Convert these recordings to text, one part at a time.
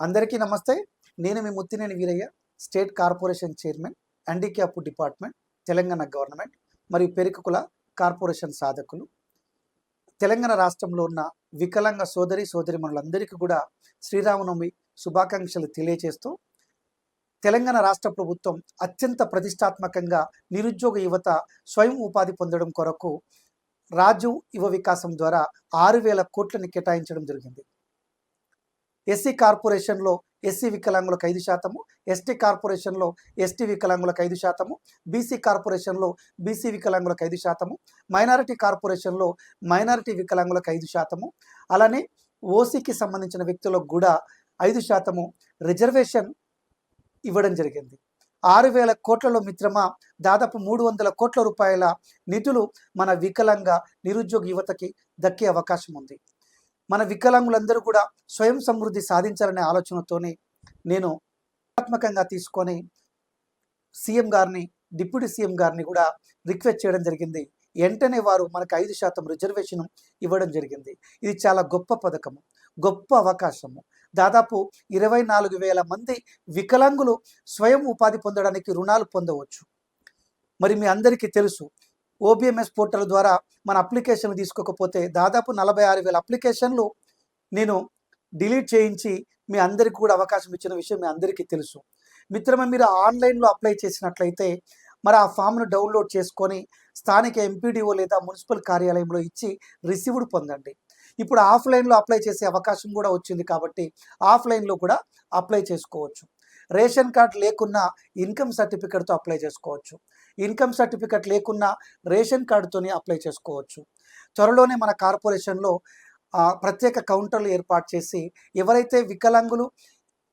అందరికీ నమస్తే. నేను మీ Muthineni Veeraiah state corporation chairman handicap department Telangana government మరియు పెరికకుల కార్పొరేషన్ సాధకులు. తెలంగాణ రాష్ట్రంలో ఉన్న వికలాంగ సోదరి సోదరిమణులందరికీ కూడా శ్రీరామనవమి శుభాకాంక్షలు తెలియజేస్తూ తెలంగాణ రాష్ట్ర ప్రభుత్వం అత్యంత ప్రతిష్టాత్మకంగా నిరుద్యోగ యువత స్వయం ఉపాధి పొందడం కొరకు రాజు యువ వికాసం ద్వారా ఆరు వేల కోట్లను కేటాయించడం జరిగింది. ఎస్సీ కార్పొరేషన్లో ఎస్సీ వికలాంగులకు ఐదు శాతము ఎస్టీ కార్పొరేషన్లో ఎస్టీ వికలాంగులకు ఐదు శాతము బీసీ కార్పొరేషన్లో బీసీ వికలాంగులకు ఐదు శాతము మైనారిటీ కార్పొరేషన్లో మైనారిటీ వికలాంగులకు ఐదు శాతము. అలానే ఓసీకి సంబంధించిన వ్యక్తులకు కూడా ఐదు శాతము రిజర్వేషన్ ఇవ్వడం జరిగింది. ఆరు వేల కోట్లలో మిత్రమా దాదాపు మూడు వందల కోట్ల రూపాయల నిధులు మన వికలాంగ నిరుద్యోగ యువతకి దక్కే అవకాశం ఉంది. మన వికలాంగులందరూ కూడా స్వయం సమృద్ధి సాధించాలనే ఆలోచనతోనే నేను ఆత్మకంగా తీసుకొని సీఎం గారిని డిప్యూటీ సీఎం గారిని కూడా రిక్వెస్ట్ చేయడం జరిగింది. వెంటనే వారు మనకు ఐదు శాతం రిజర్వేషన్ ఇవ్వడం జరిగింది. ఇది చాలా గొప్ప పథకము గొప్ప అవకాశము. దాదాపు ఇరవై నాలుగు వేల మంది వికలాంగులు స్వయం ఉపాధి పొందడానికి రుణాలు పొందవచ్చు. మరి మీ అందరికీ తెలుసు ఓబిఎంఎస్ పోర్టల్ ద్వారా మన అప్లికేషన్ తీసుకోకపోతే దాదాపు నలభై ఆరు వేల అప్లికేషన్లు నేను డిలీట్ చేయించి మీ అందరికీ కూడా అవకాశం ఇచ్చిన విషయం మీ అందరికీ తెలుసు. మిత్రమే మీరు ఆన్లైన్లో అప్లై చేసినట్లయితే మరి ఆ ఫామ్ను డౌన్లోడ్ చేసుకొని స్థానిక ఎంపీడీఓ లేదా మున్సిపల్ కార్యాలయంలో ఇచ్చి రిసీవ్డ్ పొందండి. ఇప్పుడు ఆఫ్లైన్లో అప్లై చేసే అవకాశం కూడా వచ్చింది కాబట్టి ఆఫ్లైన్లో కూడా అప్లై చేసుకోవచ్చు. రేషన్ కార్డు లేకున్నా ఇన్కమ్ సర్టిఫికేట్తో అప్లై చేసుకోవచ్చు. ఇన్కమ్ సర్టిఫికేట్ లేకున్నా రేషన్ కార్డుతోనే అప్లై చేసుకోవచ్చు. త్వరలోనే మన కార్పొరేషన్లో ప్రత్యేక కౌంటర్లు ఏర్పాటు చేసి ఎవరైతే వికలాంగులు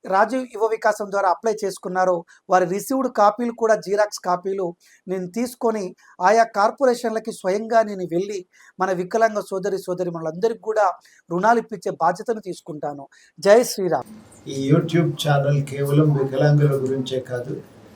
రాజీవ్ యువ వికాసం ద్వారా అప్లై చేసుకున్నారో వారి రిసీవ్డ్ కాపీలు కూడా జీరాక్స్ కాపీలు నేను తీసుకొని ఆయా కార్పొరేషన్లకి స్వయంగా నేను వెళ్ళి మన వికలాంగ సోదరి సోదరి మనందరికి కూడా రుణాలు ఇప్పించే బాధ్యతను తీసుకుంటాను. జై శ్రీరామ్. ఈ యూట్యూబ్ ఛానల్ కేవలం వికలాంగుల గురించే కాదు